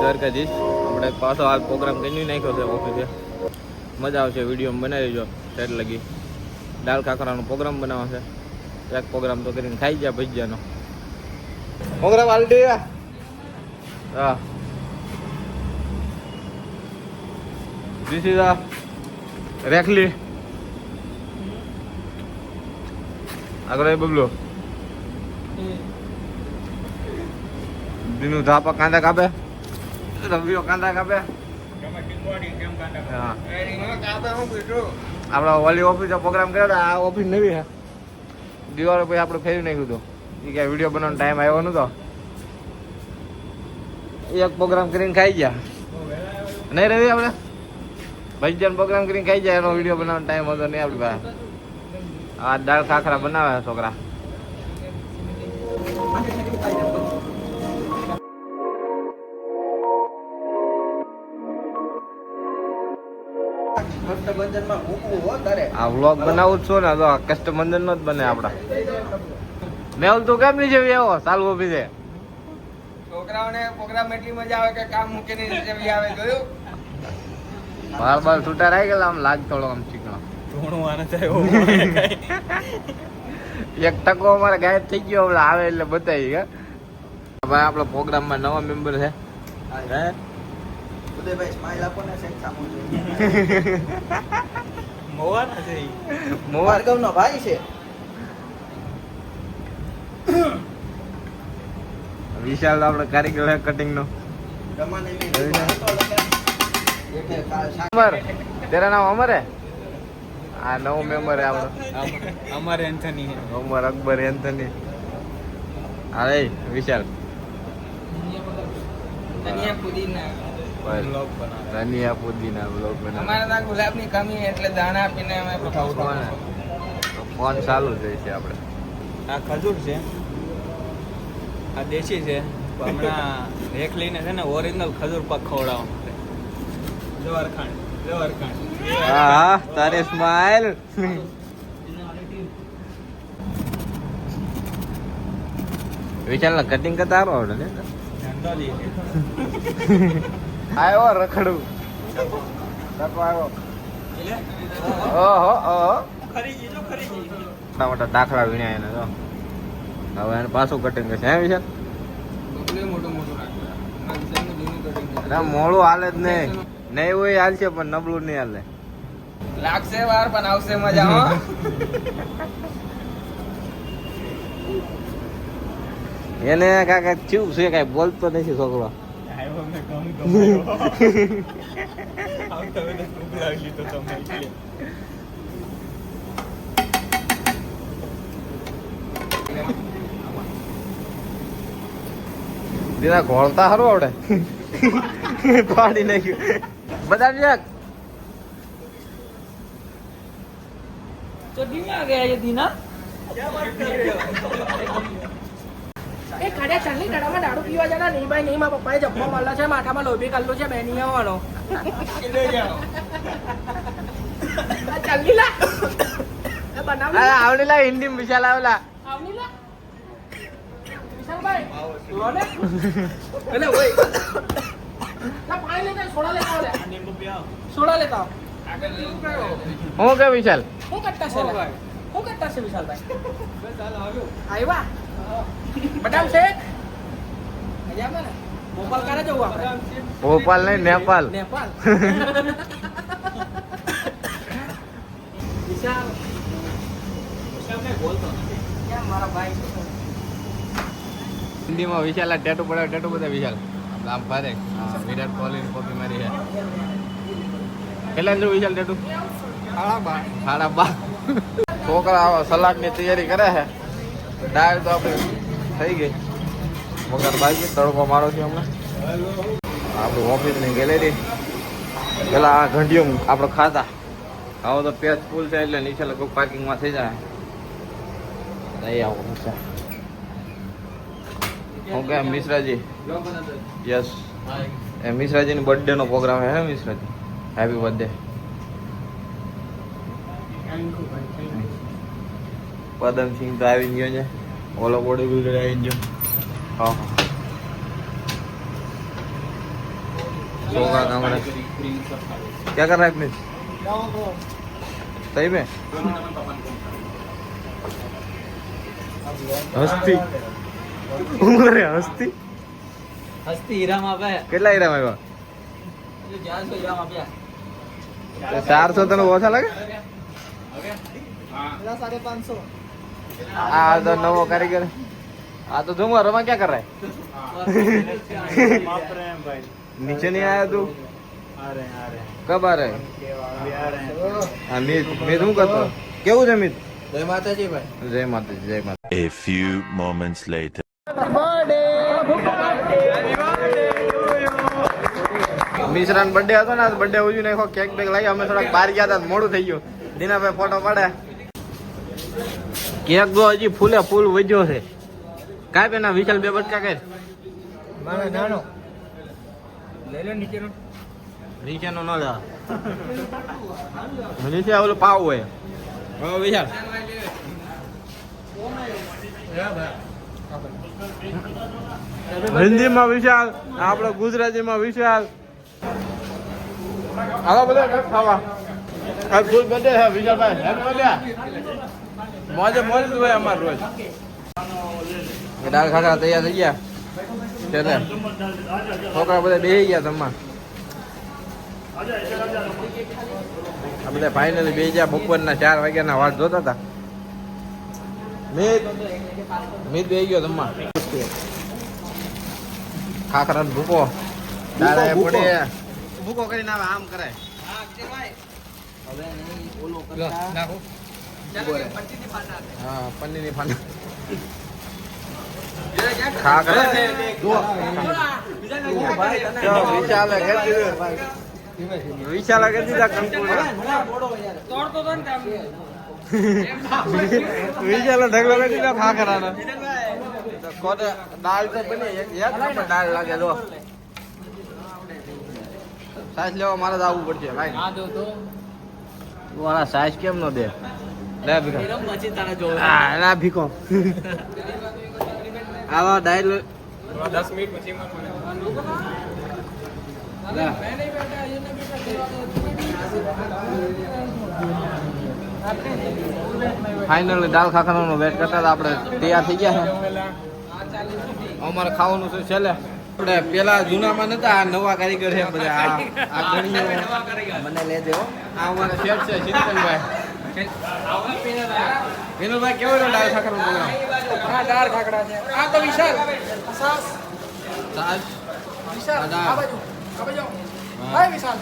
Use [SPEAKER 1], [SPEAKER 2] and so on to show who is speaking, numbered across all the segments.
[SPEAKER 1] દ્વારકાધીશ. આપણે પાછો આ પ્રોગ્રામ કરી નાખ્યો છે ઓફિસે મજા આવશે વીડિયો બનાવી જો સેટ લગી. દાળ કાકરાનો પ્રોગ્રામ બનાવશે. છે એક પ્રોગ્રામ તો કરીને ખાઈ ગયા ભજીયાનો. પ્રોગ્રામ હાલ હા. ધીસ ઇઝ આ રેખલી આગળ બબલો. દીનું ધાપા કાંદા કાપે? રવિયો કાંદા કાપે આપણા ઓલી ઓફિસ પ્રોગ્રામ કર્યો આ ઓફિસ નવી હે દિવાળો પછી આપણે ફેરવી નાખ્યું હતું એ ક્યાં વીડિયો બનાવવાનો ટાઈમ આવ્યો નતો એક પ્રોગ્રામ કરીને ખાઈ ગયા નહીં રવિ આપણે ભજીયાનો પ્રોગ્રામ કરીને ખાઈ જાય એનો વીડિયો બનાવવાનો ટાઈમ હતો નહીં આપણી પાસે આ દાળ ખાખરા બનાવે છોકરા આ વ્લોગ બનાવું છું ને તો કસ્ટમર નો જ બને આપડા. મેલ તું કેમ નહીં જેવી આવો ચાલુ છે
[SPEAKER 2] છોકરાઓને પ્રોગ્રામ એટલી મજા આવે કે કામ મૂકીને જેવી બી આવે જોયું?
[SPEAKER 1] બાર બાર છૂટા રહી ગયેલા આમ લાગ થોડો આમ ચીકણો. એક ટકો અમારે ગાયબ થઈ ગયો હવે આવે એટલે બતાવી કે ભાઈ આપણો પ્રોગ્રામમાં નવા મેમ્બર છે. હે
[SPEAKER 2] ઉદયભાઈ સ્માઈલ આપો ને સાહેબ સામો જોઈએ
[SPEAKER 1] મોવાર
[SPEAKER 2] ભાર્ગવનો ભાઈ છે.
[SPEAKER 1] વિશાલ આપણે કારીગર છે કટિંગ નો. અમર તેરા નામ અમર હે? આ નવો મેમ્બર હે આપણો
[SPEAKER 3] અમારે એન્થની
[SPEAKER 1] અમર અકબર એન્થની. અરે વિશાલ.
[SPEAKER 2] ધનિયા પુદીના.
[SPEAKER 1] ધનિયા પુદીના બ્લોગ
[SPEAKER 2] અમારે
[SPEAKER 1] બનાવ
[SPEAKER 2] ત્યાં ગુલાબની કમી એટલે દાણા આપીને અમે
[SPEAKER 1] ફોન ચાલુ જ છે આપણે
[SPEAKER 3] આ ખજૂર છે. આ દેશી છે. હમણાં રેખ લઈને છે ને ઓરિજિનલ ખજૂર પાક ખવડાવવા છે જવારખાંડ જવારખાંડ.
[SPEAKER 1] હા તારે સ્માઈલ વિચાર કટિંગ કરતા આવો આવડે ને. આવ્યો રખડું. આવ્યો. ઓહો ઓહો. મોટા મોટા દાખલા વીણ્યા એને તો હવે એને પાછું કટિંગ કરશે. એમ વિશાલ મોડું હાલે જ નહીં. નહીં હોય હાલશે પણ નબળું નહીં હાલે.
[SPEAKER 2] લાગશે વાર પણ આવશે મજા
[SPEAKER 1] એને કાકા ચીવું છે કઈ બોલતો નથી છોકરો.
[SPEAKER 3] આવ્યો મેં
[SPEAKER 1] દીના ઘોળતા હારું આવડે. પાડી નાખ્યું. બધા
[SPEAKER 4] જ્યાં તો ધીમે ગયા દીના? એ કાઢ્યા ચાલની ટાળામાં દારૂ પીવા જના નહીં ભાઈ નહીં મારા પપ્પાએ જબ્બો મારલા છે માથામાં લોભી કાઢલો છે બે નહીં આવવાનો ચાલની લા.
[SPEAKER 1] આવડી લા. હિન્દી વિશાલ આવેલા.
[SPEAKER 4] લા.
[SPEAKER 1] હું કે વિશાલ?
[SPEAKER 4] શું કરતા છે? શું કરતા છે વિશાલભાઈ? આવ્યા બદામ શેક? મજામાં ને? ભોપાલ ક્યારે જવું આપણે.
[SPEAKER 1] ભોપાલ નહીં નેપાલ.
[SPEAKER 4] નેપાલ. વિશાલ. કેમ મારા ભાઈ
[SPEAKER 1] હિન્દીમાં વિશાલ ટેટુ પડે ટેટુ બધા વિશાલ. આમ ફરે વિરાટ કોહલી ની કોપી મારી છે. કેટલા જો વિશાલ ટેટુ સાડા બા છોકરા આવા સલાડની તૈયારી કરે છે. દાળ તો આપણે થઈ ગઈ. વગર બાકી તડકો મારો છે હમણાં. આપણું ઓફિસની ગેલેરી. પેલા આ ઘંટીઓ આપણે ખાતા. આવો તો પેજ ફૂલ છે એટલે નીચે લગભગ પાર્કિંગમાં થઈ જાય. અહીં આવો હું કે મિશ્રાજી? યસ. એ મિશ્રાજીની બર્થડે નો program hey Mishraji? Happy birthday Padamsinh તો આવી ગયો છે ઓલો બોડી બિલ્ડર આવી ગયો. હા. સોગા ક્યાં કર રહા है सही में હસ્તી. ઉમરે હસ્તી.
[SPEAKER 3] હસ્તી હીરામ આપે.
[SPEAKER 1] કેટલા હીરામ આવ્યા?
[SPEAKER 3] ચારસો
[SPEAKER 1] તને ઓછા લાગે?
[SPEAKER 4] સાડા પાંચસો.
[SPEAKER 1] આ તો નવો કારીગર. આ તો ઝુમર રમા ક્યાં કરાય? નીચે નહીં આયા તું? કબ આ રહે હા મિત મિત હું કરતો? કેવું છે મિત?
[SPEAKER 2] જય માતાજી ભાઈ.
[SPEAKER 1] જય માતાજી જય માતા
[SPEAKER 5] A few moments later.
[SPEAKER 1] મિશ્રાન બર્થડે હતો ને બર્થડે ઉજવી નાખો કેક બેક લાવી અમે થોડાક બહાર ગયા હતા મોડું થઈ ગયું. દિનાભાઈ ફોટો પાડે કેક તો હજી ફૂલે ફૂલ વધ્યો છે. કાંઈ પેના વિશાલ બે બટકા
[SPEAKER 4] કે મારે નાનો. લઈ લે નીચેનો.
[SPEAKER 1] નીચેનો ન જા. નીચે ઓલો પાવ હોય. હવે વિશાલ. હિન્દીમાં વિશાલ આપણો ગુજરાતીમાં વિશાલ. આવા બધા ખાવા. ફૂલ બધે વિશાલભાઈ. મોજે મોજ હોય અમાર રોજ. દાળ ખાખરા તૈયાર થઈ ગયા? ચાલે છોકરા બધા બે ગયા જમવા. આ બધા ફાઇનલી બે ગયા બપોરના ચાર વાગ્યાના વાટ જોતા હતા. મીત મિત બે ગયો જમવા. ખાખરા ને ભૂકો. દાળ એ પડે ભૂકો. કરીને આવે આમ કરે હા પનીરની હા પન્નીની પાના. ખા કરે વિશાલ
[SPEAKER 4] વિશાલ
[SPEAKER 1] વિશાલ ઢગલો કરી દીધા ખા કરાના દાળ તો બની, એક નંબર દાળ લાગે, જો. સાસ લેવા મારે આવવું પડશે, ભાઈ. વાળા સાસ કેમ નો દે? લે આવા દાળ
[SPEAKER 2] દસ મિનિટ પછી
[SPEAKER 1] ફાઇનલી દાળ ખાખરાનો વેટ કરતા હતા. આપણે તૈયાર થઈ ગયા છે. અમારે ખાવાનું છે છેલ્લે. આપણે પેલા જૂનામાં નતા આ નવા કારીગર છે બધા. આ મને લે દેવો આ અમારા શેઠ છે ચિંતનભાઈ વિનોદભાઈ કેવો રહ્યો ડાળ ખાખરાનો પ્રોગ્રામ
[SPEAKER 4] હા ડાળ ખાખરા છે. આ તો વિશાલ. સાસ વિશાલ
[SPEAKER 1] આ
[SPEAKER 4] વિશાલ.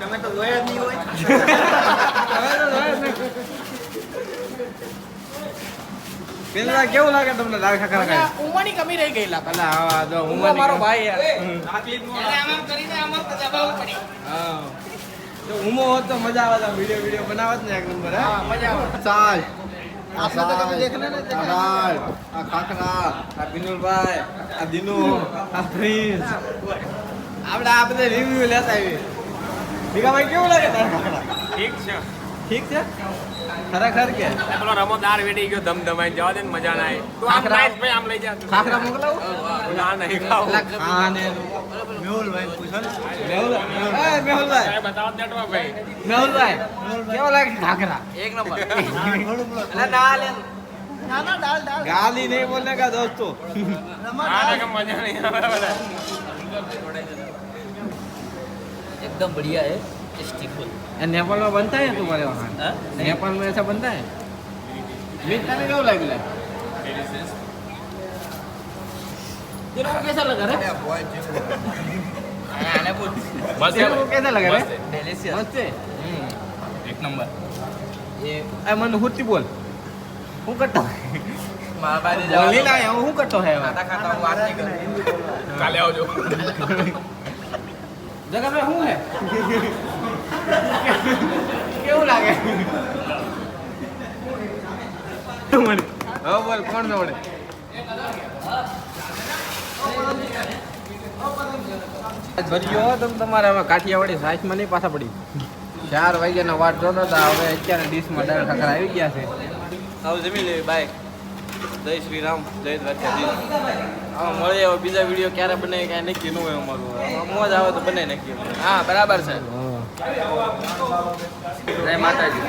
[SPEAKER 4] તમે તો લોયા
[SPEAKER 1] જ નહીં હોય.
[SPEAKER 3] તમે તો લોયા જ નહીં.
[SPEAKER 1] પેલા કેવું લાગે તમને લાલ ખાખરા ખાય
[SPEAKER 4] ઉંમરની કમી રહી ગયેલા
[SPEAKER 1] પેલા હા જો
[SPEAKER 4] ઉંમર મારો ભાઈ યાર. તકલીફ નો આમ કરીને આમ દબાવવું પડે.
[SPEAKER 1] હા. તો ઉમો હોત તો મજા આવે તો વિડિયો વિડિયો બનાવત ને એક નંબર હા?
[SPEAKER 4] મજા આવે.
[SPEAKER 1] ચાલ.
[SPEAKER 4] આપણે તો કભી દેખને
[SPEAKER 1] ને ચાલ. આ ખાખરા આ બિનુલભાઈ આ દિનુ આ પ્રિન્સ. આપણે આ બધા રિવ્યુ લેતા આવી ભીખાભાઈ કેવું લાગે તારા ખાખરા?
[SPEAKER 2] ઠીક છે.
[SPEAKER 1] ઠીક છે ખરેખર કે
[SPEAKER 2] પેલો રમો દાળ વેડી ગયો ધમ ધમાઈ જવા દે ને મજા ના આવી તું આમ
[SPEAKER 1] ખાખરા-
[SPEAKER 2] લાઈટ ભાઈ આમ લઈ જા તું.
[SPEAKER 1] ખાખરા મોકલાવું
[SPEAKER 2] ના નહીં ખાવ
[SPEAKER 1] પેલા ખાને મેહુલભાઈ પૂછો ને મેહુલ એ મેહુલભાઈ
[SPEAKER 2] બતાવો દેટવા ભાઈ
[SPEAKER 1] મેહુલભાઈ કેવો લાગે ખાખરા
[SPEAKER 3] એક નંબર
[SPEAKER 1] गाली नहीं बोलने का दोस्तों
[SPEAKER 2] આને કે મજા નહીં આવે બધા
[SPEAKER 3] एकदम बढ़िया है टेस्टी फुल
[SPEAKER 1] नेपाल में बनता है तुम्हारे वहाँ नेपाल में ऐसा बनता है मीट खाने का बोला मिला
[SPEAKER 3] तेरे को कैसा लगा रे
[SPEAKER 2] मस्त
[SPEAKER 1] है वो कैसा लगा रे
[SPEAKER 3] डिलीशियस
[SPEAKER 1] मस्त है
[SPEAKER 2] एक नंबर
[SPEAKER 1] ये आई मन होती बोल हूँ करता
[SPEAKER 3] महाबाजी
[SPEAKER 1] जा बोली ना हूँ करता है
[SPEAKER 3] खाता खाता हूँ बात नहीं कर
[SPEAKER 2] काले हो
[SPEAKER 1] जो जगह में हूँ है કેવું લાગે? કોણ દોડે ભર્યો તમે તમારે હવે કાઠિયાવાડી સાચમાં નહીં પાછા પડી. ચાર વાગ્યાના વાટ જોતો હતા હવે અત્યારે ડીશમાં ડાળ આવી ગયા છે.
[SPEAKER 3] હવે જમી લેવી બાય.
[SPEAKER 1] જય શ્રી રામ જય દ્વારકાધીશ. હવે મળીએ હવે બીજા વીડિયો ક્યારે બને ક્યાં નક્કી ન હોય અમારું. મોજ આવે તો બને નક્કી.
[SPEAKER 2] હા બરાબર છે. જય માતાજી.